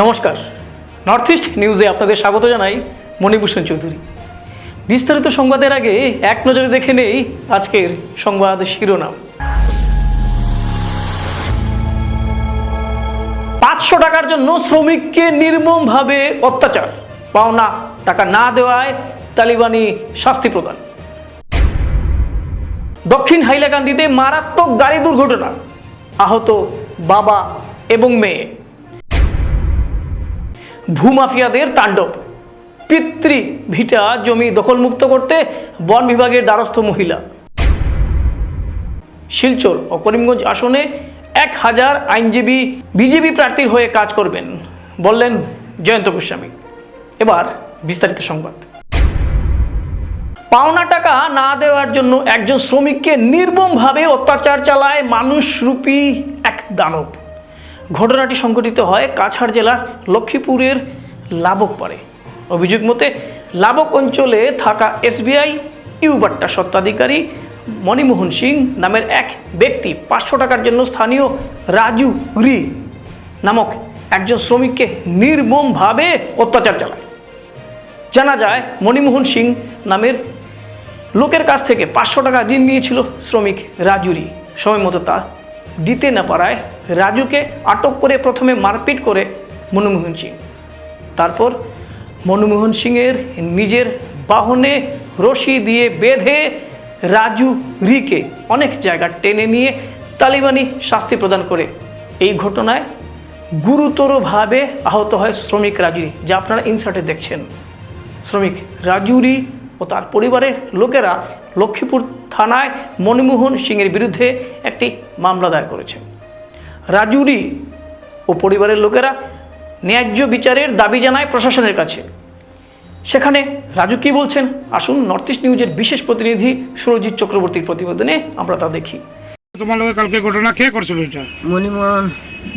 নমস্কার। North east নিউজে আপনাদের স্বাগত জানাই মণিভূষণ চৌধুরী। বিস্তারিত সংবাদের আগে এক নজরে দেখে নেই আজকের সংবাদ শিরোনাম। পাঁচশো টাকার জন্য শ্রমিককে নির্মমভাবে অত্যাচার। পাওনা টাকা না দেওয়ায় তালিবানি শাস্তি প্রদান। দক্ষিণ হাইলাকান্দিতে মারাত্মক গাড়ি দুর্ঘটনা। আহত বাবা এবং মেয়ে। ভূমাফিয়াদের তাণ্ডব। পিতৃ ভিটা জমি দখলমুক্ত করতে বন বিভাগের দ্বারস্থ মহিলা। শিলচর ও করিমগঞ্জ আসনে এক হাজার আইনজীবী বিজেপি প্রার্থীর হয়ে কাজ করবেন, বললেন জয়ন্ত গোস্বামী। এবার বিস্তারিত সংবাদ। পাওনা টাকা না দেওয়ার জন্য একজন শ্রমিককে নির্মমভাবে অত্যাচার চালায় মানুষরূপী এক দানব। ঘটনাটি সংঘটিত হয় কাছাড় জেলার লক্ষ্মীপুরের লাবক পারে অভিযোগ মতে, লাবক অঞ্চলে থাকা এসবিআই, ইউবাট্টা সত্ত্বাধিকারী মণিমোহন সিং নামের এক ব্যক্তি পাঁচশো টাকার জন্য স্থানীয় রাজু রি নামক একজন শ্রমিককে নির্মমভাবে অত্যাচার চালায়। জানা যায়, মণিমোহন সিং নামের লোকের কাছ থেকে পাঁচশো টাকা ঋণ নিয়েছিল শ্রমিক রাজুরি সময় মতো তা দিতে না পারায় রাজুকে আটক করে প্রথমে মারপিট করে মনমোহন সিং। তারপর মনমোহন সিংয়ের নিজের বাহনে রশি দিয়ে বেঁধে রাজু রিকে অনেক জায়গা টেনে নিয়ে তালিবানি শাস্তি প্রদান করে। এই ঘটনায় গুরুতরভাবে আহত হয় শ্রমিক রাজুরি যা আপনারা ইনসার্টে দেখছেন। শ্রমিক রাজুরি ও তার পরিবারের লোকেরা লক্ষ্মীপুর থানায় মনমোহন সিংয়ের বিরুদ্ধে একটি মামলা দায়ের করেছে। রাজুরি ও পরিবারের লোকেরা ন্যায্য বিচারের দাবি জানায় প্রশাসনের কাছে। সেখানে রাজু কি বলছেন? আসুন নর্থ ইস্ট নিউজের বিশেষ প্রতিনিধি সুরজিৎ চক্রবর্তীর প্রতিবেদনে আমরা তা দেখি। তোমার লগে কালকে ঘটনা কে করছিল এটা? মণিমোহন।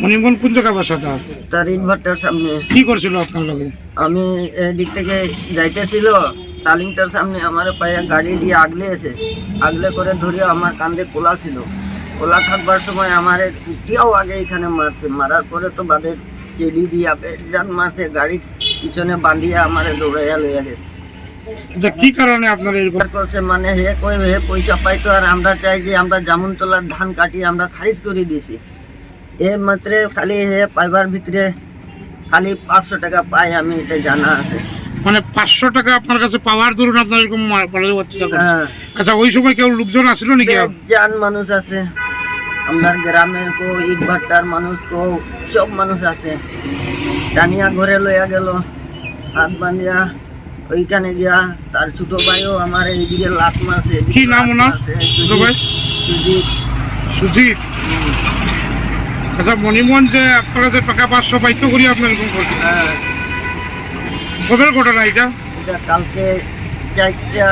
মনিমগন কোন জায়গা বাসা তার? তার ইট ভাট্টার সামনে। কি করছিল আপনার লগে আমি এদিক থেকে যাইতেছিল তালিংটার সামনে আমার পায়ে গাড়ি দিয়ে আগলে এসে আগলে করে ধরে আমার কান্দে কোলা ছিল। কোলা থাকবার সময় আমার উঠিয়াও আগে এখানে মারছে। মারার পরে তো বাদে চেলি দিয়া বেজান মারছে গাড়ির পিছনে বাঁধিয়া আমারে দৌড়াইয়া লইয়া গেছে। আচ্ছা কি কারণে আপনার এরকম করছে মানে হে কই হে পয়সা পাইতো আর আমরা চাই যে আমরা জামুনতলার ধান কাটি আমরা খারিজ করে দিছি এ মাত্রে খালি হে পাইবার ভিতরে খালি পাঁচশো টাকা পাই আমি এটা জানা আছে। মানে পাঁচশো টাকা আপনার কাছে পাওয়ার ধরুন আপনার এরকম হ্যাঁ। আচ্ছা ওই সময় কেউ লোকজন আসলো নাকি? জান মানুষ আছে। আপনার গ্রামের কো ইট ভাট্টার মানুষ কো সব মানুষ আছে। টানিয়া ঘরে লইয়া গেল হাত বান্ধিয়া ওইখানে গিয়া তার ছোট ভাইও আমার এইদিকে লাত মারছে কি নাম ওনার? সুজিত সুজিত। আচ্ছা মনিমোহন যে আপনার কাছে টাকা পাঁচশো পাইতো করি আপনার এরকম করছে হ্যাঁ, কবের ঘটনা এটা? এটা কালকে চারটা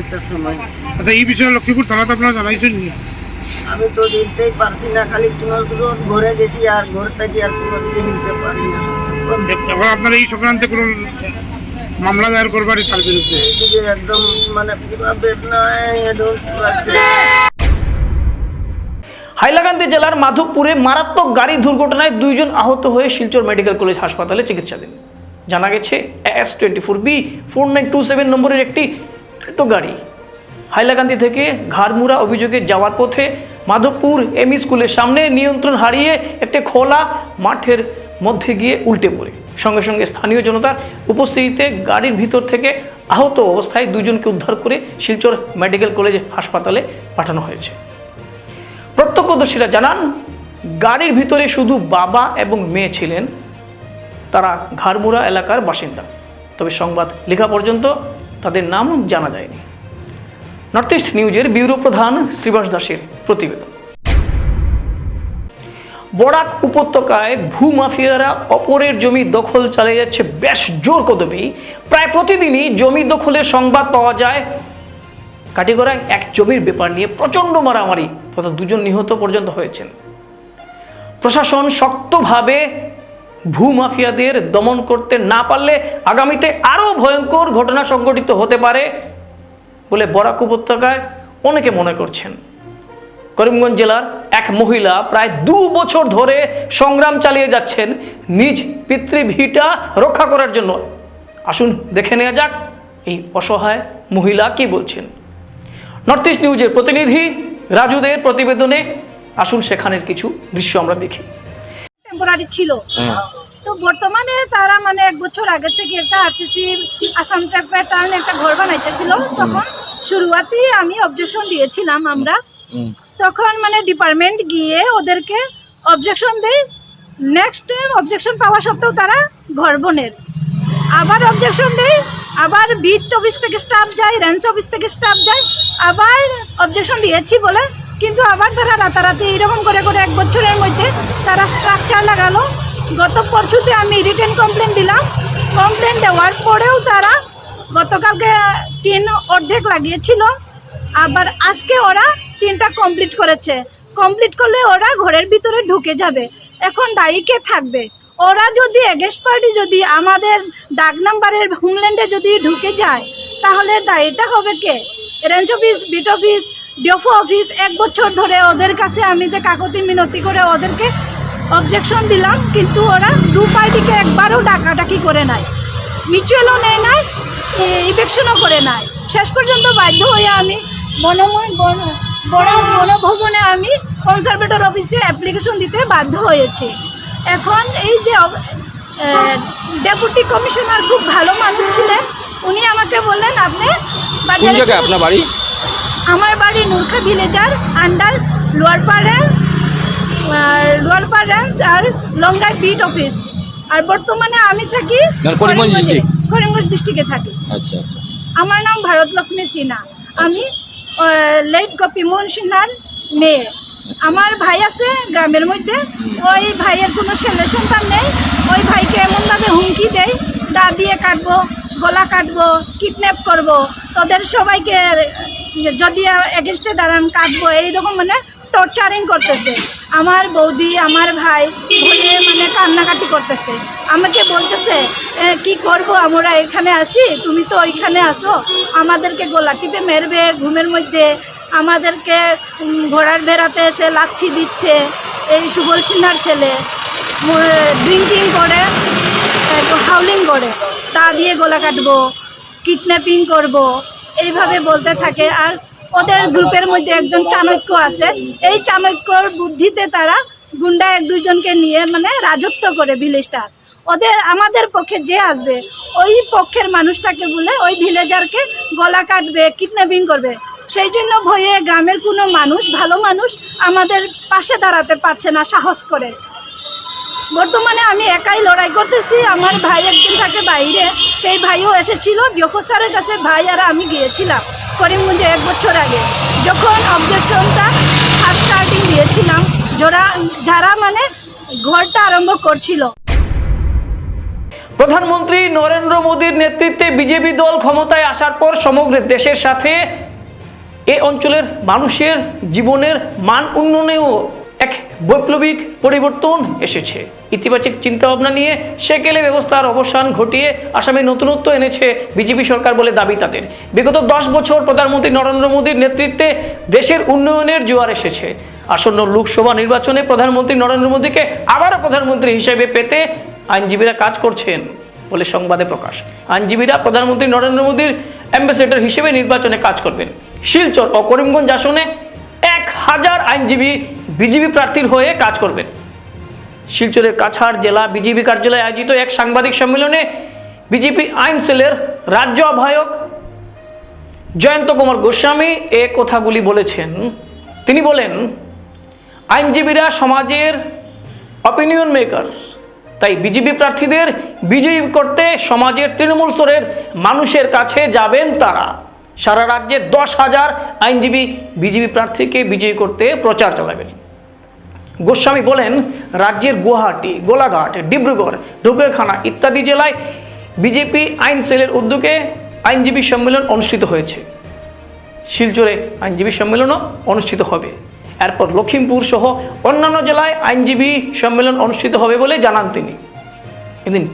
একটার সময়। আচ্ছা এই বিষয়ে লক্ষ্মীপুর থানাতে আপনারা জানাইছেন? আমি তো হিলতেই পারছি না খালি তুনোর তুনোর ঘরে গেছি আর ঘর থেকে আর কোনো দিকে হিলতে পারি না। আপনার এই সংক্রান্তে কোনো মামলা দায়ের করবারই তার বিরুদ্ধে একদম মানে পুরো বেদনায় একদম হাইলাকান্দি জেলার মাধবপুরে মারাত্মক গাড়ি দুর্ঘটনায় দুইজন আহত হয়ে শিলচর মেডিকেল কলেজ হাসপাতালে চিকিৎসাধীন। জানা গেছে S twenty four B four nine two seven নম্বরের একটি গাড়ি। হাইলাকান্দি থেকে ঘাড়মুড়া অভিযোগে যাওয়ার পথে মাধবপুর এমই স্কুলের সামনে নিয়ন্ত্রণ হারিয়ে একটি খোলা মাঠের মধ্যে গিয়ে উল্টে পড়ে। সঙ্গে সঙ্গে স্থানীয় জনতার উপস্থিতিতে গাড়ির ভিতর থেকে আহত অবস্থায় দুজনকে উদ্ধার করে শিলচর মেডিকেল কলেজ হাসপাতালে পাঠানো হয়েছে। প্রত্যক্ষদর্শীরা জানান, গাড়ির ভিতরে শুধু বাবা এবং মেয়ে ছিলেন, তারা ঘাড়মুড়া এলাকার বাসিন্দা। তবে সংবাদ লেখা পর্যন্ত তাদের নাম জানা যায়নি। নর্থ ইস্ট নিউজের ব্যুরো প্রধান শ্রীবাস দাসের প্রতিবেদন। বরাক উপত্যকায় ভূমাফিয়ারা অপরের জমি দখল চালিয়ে যাচ্ছে বেশ জোর কদমেই প্রায় প্রতিদিনই জমি দখলের সংবাদ পাওয়া যায়। কাটিগড়ায় এক জমির ব্যাপার নিয়ে প্রচণ্ড মারামারি তথা দুজন নিহত পর্যন্ত হয়েছেন। প্রশাসন শক্তভাবে ভূমাফিয়াদের দমন করতে না পারলে আগামীতে আরও ভয়ঙ্কর ঘটনা সংঘটিত হতে পারে। বলে বরাক উপত্যকায় অনেকে মনে করছেন। করিমগঞ্জ জেলার এক মহিলা প্রায় দু বছর ধরে সংগ্রাম চালিয়ে যাচ্ছেন নিজ পিতৃভিটা রক্ষা করার জন্য। আসুন দেখে নেওয়া যাক এই অসহায় মহিলা কি বলছেন। নর্থ ইস্ট নিউজের প্রতিনিধি রাজুদের প্রতিবেদনে আসুন সেখানের কিছু দৃশ্য আমরা দেখি। টেম্পোরারি ছিল। তো বর্তমানে তারা মানে এক বছর আগে থেকে একটা আরসিসি আসাম টাইপ প্যাটার্ন একটা ঘর বানাইতেছিল। তখন শুরুয়াতেই আমি অবজেকশন দিয়েছিলাম আমরা। তখন মানে ডিপার্টমেন্ট গিয়ে ওদেরকে অবজেকশন দেয়। নেক্সট অবজেকশন পাওয়া সত্ত্বেও তারা ঘর বনের। আবার অবজেকশন দেয় আবার বিট অফিস থেকে স্টাফ যায় রেঞ্জ অফিস থেকে স্টাফ যায় আবার অবজেকশন দিয়েছি বলে কিন্তু আবার তারা রাতারাতি এইরকম করে করে এক বছরের মধ্যে তারা স্ট্রাকচার লাগালো। গত পরশুতে আমি রিটার্ন কমপ্লেন দিলাম। কমপ্লেন দেওয়ার পরেও তারা গতকালকে টিন অর্ধেক লাগিয়েছিল। আবার আজকে ওরা তিনটা কমপ্লিট করেছে। কমপ্লিট করলে ওরা ঘরের ভিতরে ঢুকে যাবে। এখন দায়ী কে থাকবে? ওরা যদি এগেস্ট পার্টি যদি আমাদের ডাক নাম্বারের হোমল্যান্ডে যদি ঢুকে যায়, তাহলে দায়ীটা হবে কে? Range office beat office DFO office এক বছর ধরে ওদের কাছে আমি যে কাকতি মিনতি করে ওদেরকে অবজেকশন দিলাম কিন্তু ওরা দু পার্টিকে একবারও ডাকাডাকি করে নাই। মিউচুয়ালও নেয় নাই ইভেকশনও করে নাই। শেষ পর্যন্ত বাধ্য হয়ে আমি বনময় বন বড় বনভবনে আমি কনসারভেটর অফিসে অ্যাপ্লিকেশন দিতে বাধ্য হয়েছি। এখন এই যে ডেপুটি কমিশনার খুব ভালো মানুষ ছিলেন উনি আমাকে বললেন আপনি আপনার বাড়ি? আমার বাড়ি নূরখা ভিলেজার আন্ডার লোয়ার পারেন্স আর লোয়ার পারেন্স আর লঙ্গাই বিট অফিস। আর বর্তমানে আমি থাকি? করিমগঞ্জ ডিস্ট্রিক্টে থাকি। আচ্ছা আচ্ছা। আমার নাম ভারত লক্ষ্মী সিনহা। আমি লেট কপি মোহন সিনহার মেয়ে। আমার ভাই আছে গ্রামের মধ্যে। ওই ভাইয়ের কোনো ছেলে সন্তান নেই। ওই ভাইকে এমনভাবে হুমকি দেয় দা দিয়ে কাটবো গলা কাটবো কিডন্যাপ করব। তোদের সবাইকে যদি এগেনস্টে দাঁড়ান কাটবো এইরকম মানে টর্চারিং করতেছে। আমার বৌদি আমার ভাই ভয়ে মানে কান্নাকাটি করতেছে। আমাকে বলতেছে "এ, কি করব? আমরা এখানে আসি তুমি তো ওইখানে আসো আমাদেরকে গোলা টিপে মেরবে ঘুমের মধ্যে। আমাদেরকে ঘোড়ার বেড়াতে এসে লাথি দিচ্ছে এই সুবল সিনহার ছেলে। ড্রিঙ্কিং করে হাউলিং করে। তা দিয়ে গলা কাটবো কিডন্যাপিং করব। এইভাবে বলতে থাকে। আর ওদের গ্রুপের মধ্যে একজন চাণক্য আছে। এই চাণক্যর বুদ্ধিতে তারা গুন্ডা এক দুজনকে নিয়ে মানে রাজত্ব করে ভিলেজটা ওদের, আমাদের পক্ষে যে আসবে, ওই পক্ষের মানুষটাকে বলে ওই ভিলেজারকে গলা কাটবে কিডন্যাপিং করবে। সেই জন্য ভয়ে গ্রামের কোনো মানুষ, ভালো মানুষ আমাদের পাশে দাঁড়াতে পারছে না, সাহস করে। বর্তমানে আমি একাই লড়াই করতেছি। আমার ভাই একজন থাকে বাইরে। সেই ভাইও এসেছিল স্যারের কাছে ভাই আর আমি গিয়েছিলাম করিমগঞ্জে এক বছর আগে। যখন অবজেকশনটা ফার্স্ট স্টার্টিং দিয়েছিলাম, যারা যারা মানে ঘরটা আরম্ভ করছিল। প্রধানমন্ত্রী নরেন্দ্র মোদীর নেতৃত্বে বিজেপি দল ক্ষমতায় আসার পর সমগ্র দেশের সাথে এ অঞ্চলের মানুষের জীবনের মান উন্নয়নেও এক বৈপ্লবিক পরিবর্তন এসেছে। ইতিবাচক চিন্তাভাবনা নিয়ে সেকেলে ব্যবস্থার অবসান ঘটিয়ে আসামে নতুনত্ব এনেছে বিজেপি সরকার বলে দাবি তাদের। বিগত দশ বছর প্রধানমন্ত্রী নরেন্দ্র মোদীর নেতৃত্বে দেশের উন্নয়নের জোয়ার এসেছে। আসন্ন লোকসভা নির্বাচনে প্রধানমন্ত্রী নরেন্দ্র মোদীকে আবারও প্রধানমন্ত্রী হিসেবে পেতে আইনজীবীরা কাজ করছেন বলে সংবাদে প্রকাশ। আইনজীবীরা প্রধানমন্ত্রী নরেন্দ্র মোদীর অ্যাম্বাসেডর হিসেবে নির্বাচনে কাজ করবেন। শিলচর ও করিমগঞ্জ আসনে হাজার আইনজীবী বিজেপি প্রার্থীর হয়ে কাজ করবেন। শিলচরের কাছাড় জেলা বিজেপি কার্যালয়ে আয়োজিত এক সাংবাদিক সম্মেলনে বিজেপি আইন সেলের রাজ্য আহ্বায়ক জয়ন্ত কুমার গোস্বামী এ কথাগুলি বলেছেন। তিনি বলেন, আইনজীবীরা সমাজের অপিনিয়ন মেকার তাই বিজেপি প্রার্থীদের বিজয়ী করতে সমাজের তৃণমূল স্তরের মানুষের কাছে যাবেন তারা। সারা রাজ্যে দশ হাজার আইনজীবী, বিজেপি প্রার্থীকে বিজয়ী করতে প্রচার চালাবেন গোস্বামী বলেন, রাজ্যের গুয়াহাটি, গোলাঘাট, ডিব্রুগড় ঢুকেরখানা ইত্যাদি জেলায় বিজেপি আইন সেলের উদ্যোগে আইনজীবী সম্মেলন অনুষ্ঠিত হয়েছে। শিলচরে আইনজীবী সম্মেলনও অনুষ্ঠিত হবে। এরপর লখিমপুর সহ অন্যান্য জেলায় আইনজীবী সম্মেলন অনুষ্ঠিত হবে বলে জানান তিনি। এদিন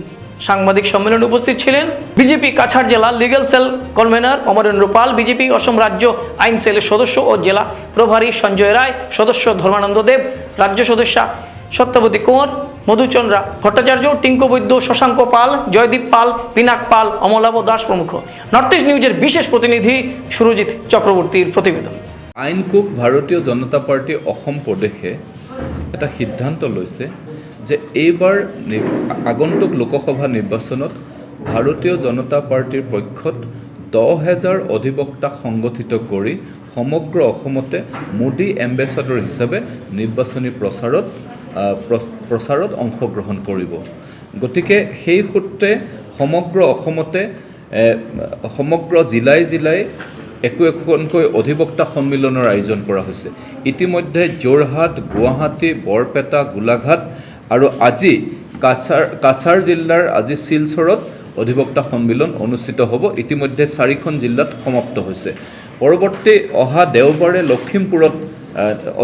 সাংবাদিক সম্মেলনে উপস্থিত ছিলেন বিজেপি কাছাড় জেলা legal cell convener Amarendra Pal, BJP Assam রাজ্য আইন সেলের সদস্য ও জেলা প্রভারী সঞ্জয় রায়, সদস্য ধর্মানন্দ দেব, রাজ্য সদস্যা সত্যবতী কুমার, মধুচন্দ্রা ভট্টাচার্য, টিঙ্কু বৈদ্য, শশাঙ্ক পাল, জয়দীপ পাল, পিনাক পাল, অমলাভ দাস প্রমুখ। নর্থ ইস্ট নিউজের বিশেষ প্রতিনিধি সুরজিৎ চক্রবর্তীর প্ৰতিবেদন আইনকোষ ভাৰতীয় জনতা পাৰ্টী অসম প্ৰদেশে এটা সিদ্ধান্ত লৈছে যে এইবাৰ আগন্তুক লোকসভা নিৰ্বাচনত ভাৰতীয় জনতা পাৰ্টীৰ পক্ষত দহ হেজাৰ অধিবক্তাক সংগঠিত কৰি সমগ্ৰ অসমতে মোদী এম্বেচাডৰ হিচাপে নিৰ্বাচনী প্ৰচাৰত প্ৰচাৰত অংশগ্ৰহণ কৰিব। গতিকে সেই সূত্ৰে সমগ্ৰ অসমতে সমগ্ৰ জিলাই জিলাই একো একোখনকৈ অধিবক্তা সন্মিলনৰ আয়োজন কৰা হৈছে। ইতিমধ্যে যোৰহাট, গুৱাহাটী, বৰপেটা, গোলাঘাট আৰু আজি কাছাৰ কাছাৰ জিলাৰ আজি শিলচৰত অধিবক্তা সন্মিলন অনুষ্ঠিত হ'ব। ইতিমধ্যে চাৰিখন জিলাত সমাপ্ত হৈছে। পৰৱৰ্তী অহা দেওবাৰে লখিমপুৰত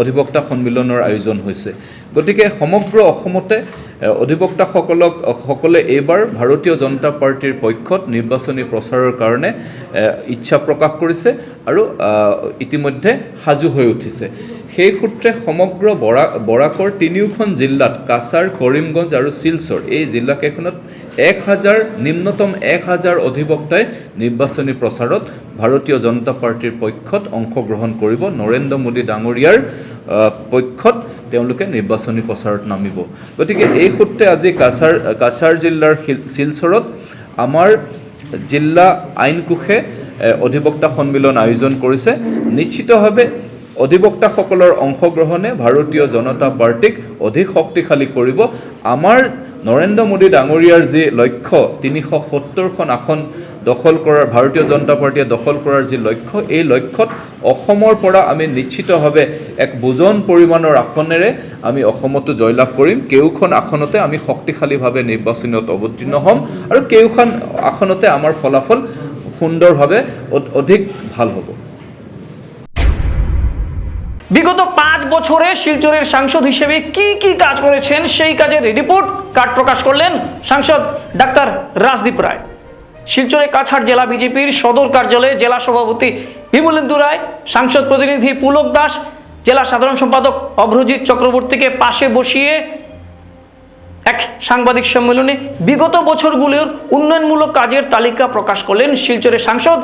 অধিবক্তা সন্মিলনৰ আয়োজন হৈছে। গতিকে সমগ্ৰ অসমতে অধিবক্তাসকলক, সকলে এইবাৰ ভাৰতীয় জনতা পাৰ্টীৰ পক্ষত নিৰ্বাচনী প্ৰচাৰৰ কাৰণে ইচ্ছা প্ৰকাশ কৰিছে আৰু ইতিমধ্যে সাজু হৈ উঠিছে। সেই সূত্ৰে সমগ্ৰ বৰা বৰাকৰ তিনিওখন জিলাত কাছাৰ কৰিমগঞ্জ আৰু শিলচৰ এই জিলাকেইখনত এক হাজাৰ নিম্নতম এক হাজাৰ অধিবক্তাই নিৰ্বাচনী প্ৰচাৰত ভাৰতীয় জনতা পাৰ্টীৰ পক্ষত অংশগ্ৰহণ কৰিব। নৰেন্দ্ৰ মোদী ডাঙৰীয়াৰ পক্ষত তেওঁলোকে নিৰ্বাচনী প্ৰচাৰত নামিব। গতিকে এই সূত্ৰে আজি কাছাৰ কাছাৰ জিলাৰ শিল- শিলচৰত আমাৰ জিলা আইন কোষে এ, অধিবক্তা সন্মিলন আয়োজন কৰিছে। নিশ্চিতভাৱে অধিবক্তাসকলৰ অংশগ্ৰহণে ভাৰতীয় জনতা পাৰ্টীক অধিক শক্তিশালী কৰিব। আমাৰ নৰেন্দ্ৰ মোদী ডাঙৰীয়াৰ যি লক্ষ্য, তিনিশ সত্তৰখন আসন দখল কৰাৰ, ভাৰতীয় জনতা পাৰ্টীয়ে দখল কৰাৰ যি লক্ষ্য, এই লক্ষ্যত অসমৰ পৰা আমি নিশ্চিতভাৱে এক বুজন পৰিমাণৰ আসনেৰে আমি অসমতো জয়লাভ কৰিম। কেওখন আসনতে আমি শক্তিশালীভাৱে নিৰ্বাচনত অৱতীৰ্ণ হ'ম আৰু কেওখন আসনতে আমাৰ ফলাফল সুন্দৰভাৱে অধিক ভালো হ'ব। বিগত পাঁচ বছরে শিলচরের সাংসদ হিসেবে কি কি কাজ করেছেন সেই কাজের রিপোর্ট কার্ড প্রকাশ করলেন সাংসদ ডাক্তার রাজদীপ রায়। শিলচরে কাছাড় জেলা বিজেপির সদর কার্যালয়ে জেলা সভাপতি বিমলেন্দু রায়, সাংসদ প্রতিনিধি পুলক দাস, জেলা সাধারণ সম্পাদক অভ্রজিৎ চক্রবর্তীকে পাশে বসিয়ে এক সাংবাদিক সম্মেলনে বিগত বছরগুলোর উন্নয়নমূলক কাজের তালিকা প্রকাশ করলেন শিলচরের সাংসদ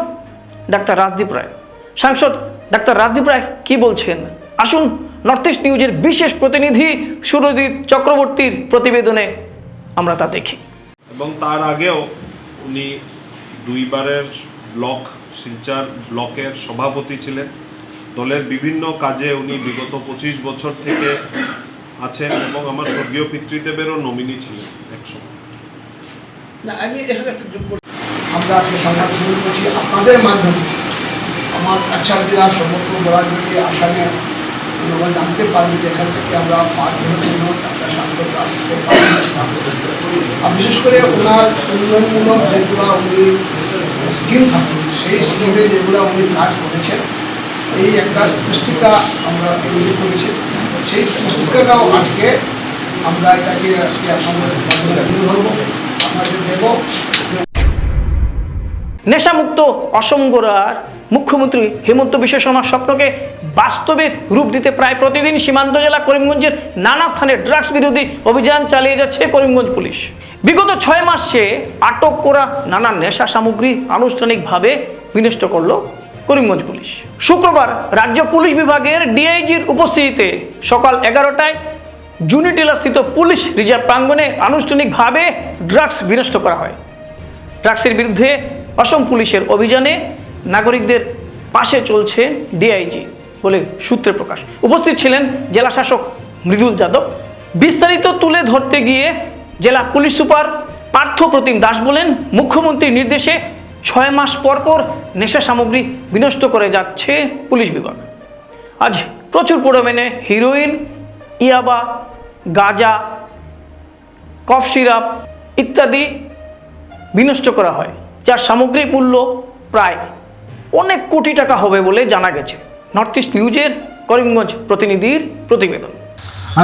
ডাক্তার রাজদীপ রায়। সাংসদ ডাক্তার রাজদীপ রায় কি বলছেন? আসুন নর্থ ইস্ট নিউজের বিশেষ প্রতিনিধি সুরজিৎ চক্রবর্তীর প্রতিবেদনে আমরা তা দেখি। এবং তার আগেও উনি দুইবারের ব্লক শিলচর ব্লকের সভাপতি ছিলেন। দলের বিভিন্ন কাজে উনি বিগত পঁচিশ বছর থেকে আছেন এবং আমার স্বর্গীয় পিতৃদেবেরও নমিনি ছিলেন একসময়। না আমি এখানে একটা যোগ আমরা আজকে সংবাদ শুরু করছি আপনাদের মাধ্যমে। আমার কাছাড় জেলার সমস্ত বরাজগুলি আসামে জনগণ জানতে পারবে যে এখান থেকে আমরা পাঁচ আসতে আর বিশেষ করে ওনার উন্নয়নমূলক যেগুলো উনি স্কিম থাকে সেই স্কিমে যেগুলো উনি কাজ করেছেন, এই একটা পুস্তিকা আমরা তৈরি করেছি। সেই পুস্তিকাটাও আজকে আমরা এটাকে আজকে আপনাদের ধরবো দেবো। নেশামুক্ত অসম গড়ার মুখ্যমন্ত্রী হেমন্ত বিশ্ব শর্মার স্বপ্নকে বাস্তবের রূপ দিতে প্রায় প্রতিদিন সীমান্ত জেলা করিমগঞ্জের নানা স্থানে ড্রাগস বিরোধী অভিযান চালিয়ে যাচ্ছে করিমগঞ্জ পুলিশ। বিগত ছয় মাসে আটক করা নানা নেশা সামগ্রী আনুষ্ঠানিকভাবে বিনষ্ট করল করিমগঞ্জ পুলিশ। শুক্রবার রাজ্য পুলিশ বিভাগের ডিআইজির উপস্থিতিতে সকাল এগারোটায় জুনিটিলাস্থিত পুলিশ রিজার্ভ প্রাঙ্গনে আনুষ্ঠানিকভাবে ড্রাগস বিনষ্ট করা হয়। ড্রাগসের বিরুদ্ধে অসম পুলিশের অভিযানে নাগরিকদের পাশে চলছে ডিআইজি বলে সূত্রে প্রকাশ। উপস্থিত ছিলেন জেলা শাসক মৃদুল যাদব। বিস্তারিত তুলে ধরতে গিয়ে জেলা পুলিশ সুপার পার্থ প্রতিম দাস বলেন, মুখ্যমন্ত্রীর নির্দেশে ছয় মাস পর পর নেশা সামগ্রী বিনষ্ট করে যাচ্ছে পুলিশ বিভাগ। আজ প্রচুর পরিমাণে হিরোইন, ইয়াবা, গাঁজা, কফ সিরাপ ইত্যাদি বিনষ্ট করা হয়, যার সামগ্রিক মূল্য প্রায় অনেক কোটি টাকা হবে বলে জানা গেছে নর্থ ইস্ট নিউজের করিমগঞ্জ প্রতিনিধির প্রতিবেদন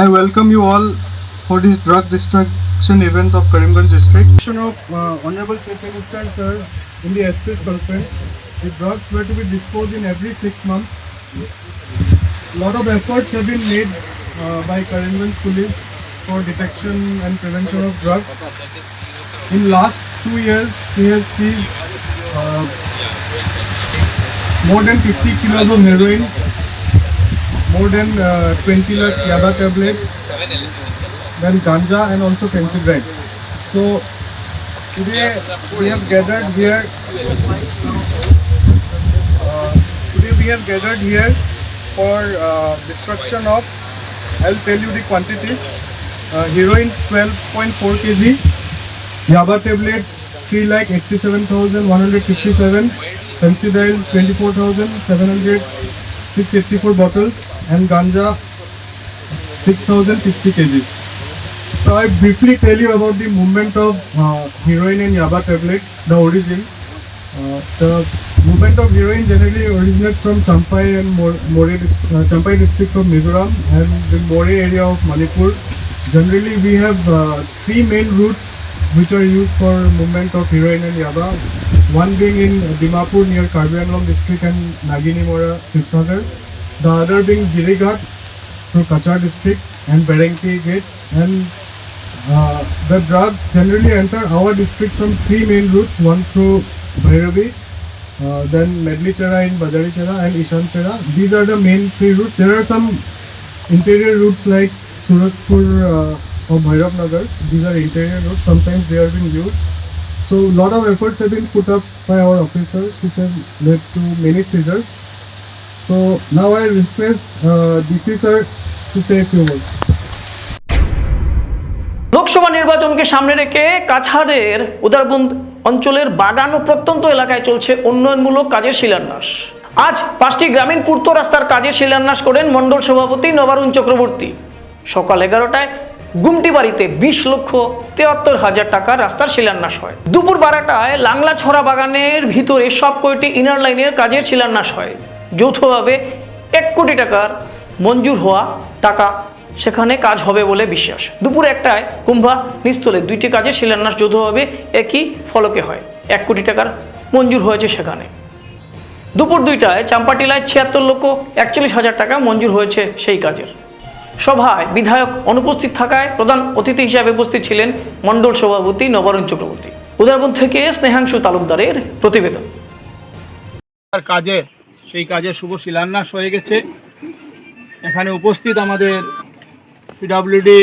I welcome you all for this drug district event of Karimganj district. Of uh, Honorable Chief Minister sir in the SP's conference. The drugs were to be disposed in every six months. lot of efforts have been made uh, by Karimganj police for detection and prevention of drugs. In last two years, we have seized uh, more than 50 kilos of heroin, more than uh, 20 lakh yaba tablets, then ganja and also fensigride. So today we have gathered here. Uh, today we have gathered here for uh, destruction of. I'll tell you the quantities. Uh, heroin 12.4 kg, yaba tablets 3 lakh 87,157, 24,700, 684 bottles, and ganja 6,050 kgs. So I briefly tell you about the movement of uh, heroin and yaba tablet, the origin. Uh, the movement of heroin generally originates from Champai and More, More uh, Champai district of Mizoram and the More area of Manipur. Generally, we have uh, three main routes which are used for movement of heroin and yaba. One being in Dimapur near Karbi Anglong district and Nagini Mora, Sibsagar. The other being Jirighat through Kachar district and Berengti gate and uh, the drugs generally enter our district from three main routes one through Bhairavi uh, then Medlichera in Badarichera and Ishanchera these are the main three routes there are some interior routes like Surajpur uh, or Bhairav Nagar these are interior routes sometimes they are being used so a lot of efforts have been put up by our officers which have led to many seizures so now I request uh, DC sir to say a few words Lok Sabha নির্বাচনকে সামনে রেখে কাছাড়ের উদারবন্দ অঞ্চলের বাগান ও প্রত্যন্ত এলাকায় চলছে উন্নয়নমূলক কাজের শিলান্যাস আজ পাঁচটি গ্রামীণ পূর্ত রাস্তার কাজের শিলান্যাস করেন মণ্ডল সভাপতি নবারুণ চক্রবর্তী সকাল এগারোটায় গুমটি বাড়িতে বিশ লক্ষ তেয়াত্তর হাজার টাকার রাস্তার শিলান্যাস হয়। দুপুর বারোটায় লাংলা ছড়া বাগানের ভিতরে সব কয়টি ইনার লাইনের কাজের শিলান্যাস হয়। যৌথভাবে এক কোটি টাকার মঞ্জুর হওয়া টাকা সেখানে কাজ হবে বলে বিশ্বাস। দুপুর একটায় কুম্ভা নিস্তলে দুইটি কাজের শিলান্যাস যৌথভাবে একই ফলকে হয়। এক কোটি টাকার মঞ্জুর হয়েছে সেখানে। দুপুর দুইটায় চাম্পাটিলায় ছিয়াত্তর লক্ষ একচল্লিশ হাজার টাকা মঞ্জুর হয়েছে সেই কাজের। সভায় বিধায়ক অনুপস্থিত থাকায় প্রধান অতিথি হিসাবে উপস্থিত ছিলেন মণ্ডল সভাপতি নবরণ চক্রবর্তী। উদারবন থেকে স্নেহাংশু তালুকদারের প্রতিবেদন। কাজের সেই কাজের শুভ শিলান্যাস হয়ে গেছে। এখানে উপস্থিত আমাদের পিডাব্লিউডি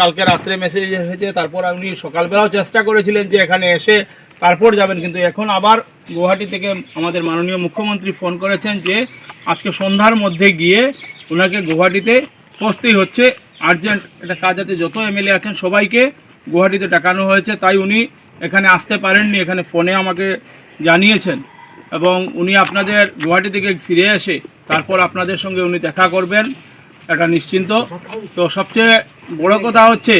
কালকে রাত্রে মেসেজ এসেছে, তারপর উনি সকালবেলাও চেষ্টা করেছিলেন যে এখানে এসে তারপর যাবেন, কিন্তু এখন আবার গুয়াহাটি থেকে আমাদের মাননীয় মুখ্যমন্ত্রী ফোন করেছেন যে আজকে সন্ধ্যার মধ্যে গিয়ে ওনাকে গুয়াহাটিতে পৌঁছতেই হচ্ছে আর্জেন্ট একটা কাজ আছে, যত এমএলএ আছেন সবাইকে গুয়াহাটিতে ডাকানো হয়েছে, তাই উনি এখানে আসতে পারেননি, এখানে ফোনে আমাকে জানিয়েছেন। এবং উনি আপনাদের গুয়াহাটি থেকে ফিরে এসে তারপর আপনাদের সঙ্গে উনি দেখা করবেন, এটা নিশ্চিন্ত। তো সবচেয়ে বড় কথা হচ্ছে,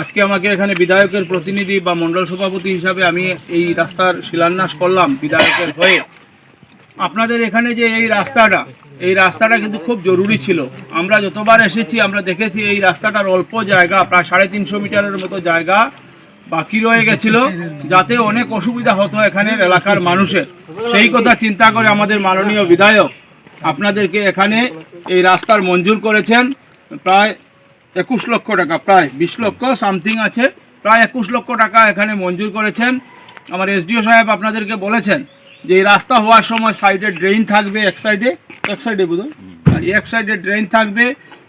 আজকে আমাকে এখানে বিধায়কের প্রতিনিধি বা মণ্ডল সভাপতি হিসাবে আমি এই রাস্তার শিলান্যাস করলাম, বিধায়কের হয়ে। আপনাদের এখানে যে এই রাস্তাটা এই রাস্তাটা কিন্তু খুব জরুরি ছিল। আমরা যতবার এসেছি, আমরা দেখেছি এই রাস্তাটার অল্প জায়গা, প্রায় সাড়ে তিনশো মিটারের মতো জায়গা বাকি রয়ে গেছিল, যাতে অনেক অসুবিধা হতো এখানের এলাকার মানুষের। সেই কথা চিন্তা করে আমাদের মাননীয় বিধায়ক আপনাদেরকে এখানে এই রাস্তার মঞ্জুর করেছেন। প্রায় একুশ লক্ষ টাকা, প্রায় বিশ লক্ষ সামথিং আছে। প্রায় একুশ লক্ষ টাকা এখানে মঞ্জুর করেছেন। আমার এসডিও সাহেব আপনাদেরকে বলেছেন যে এই রাস্তা হওয়ার সময় সাইডে ড্রেন থাকবে এক সাইডে এক সাইডে আর এক সাইডে ড্রেন থাকবে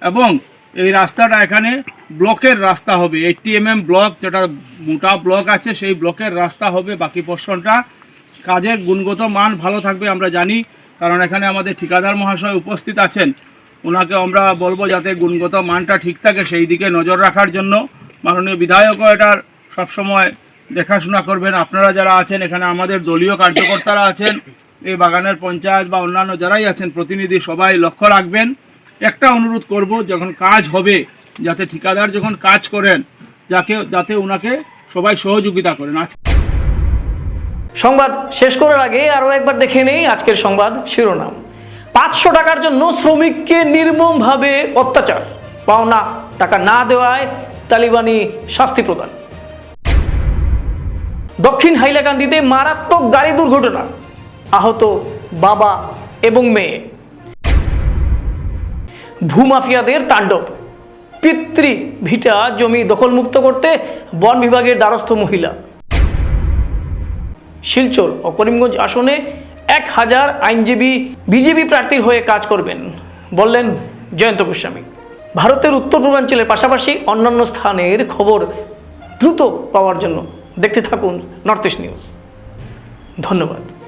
এবং এই রাস্তাটা এখানে ব্লকের রাস্তা হবে। এইটটি এম এম ব্লক, যেটা মোটা ব্লক আছে, সেই ব্লকের রাস্তা হবে বাকি পোর্শনটা। কাজের গুণগত মান ভালো থাকবে, আমরা জানি, কারণ এখানে আমাদের ঠিকাদার মহাশয় উপস্থিত আছেন। ওনাকে আমরা বলব যাতে গুণগত মানটা ঠিক থাকে, সেই দিকে নজর রাখার জন্য। মাননীয় বিধায়কও এটার সবসময় দেখাশোনা করবেন। আপনারা যারা আছেন, এখানে আমাদের দলীয় কার্যকর্তারা আছেন, এই বাগানের পঞ্চায়েত বা অন্যান্য যারাই আছেন, প্রতিনিধি সবাই লক্ষ্য রাখবেন। একটা অনুরোধ করব, যখন কাজ হবে, যাতে ঠিকাদার যখন কাজ করেন, যাকে, যাতে ওনাকে সবাই সহযোগিতা করেন। আজ সংবাদ শেষ করার আগে আরও একবার দেখে নেই আজকের সংবাদ শিরোনাম। পাঁচশো টাকার জন্য শ্রমিককে নির্মমভাবে অত্যাচার। পাওনা টাকা না দেওয়ায় তালিবানি শাস্তি প্রদান। দক্ষিণ হাইলাকান্দিতে মারাত্মক গাড়ি দুর্ঘটনা। আহত বাবা এবং মেয়ে। ভূমাফিয়াদের তাণ্ডব। পিতৃ ভিটা জমি দখলমুক্ত করতে বন বিভাগের দ্বারস্থ মহিলা। শিলচর ও করিমগঞ্জ আসনে এক হাজার আইনজীবী বিজেপি প্রার্থীর হয়ে কাজ করবেন, বললেন জয়ন্ত গোস্বামী। ভারতের উত্তর পূর্বাঞ্চলের পাশাপাশি অন্যান্য স্থানের খবর দ্রুত পাওয়ার জন্য। দেখতে থাকুন নর্থ ইস্ট নিউজ। ধন্যবাদ।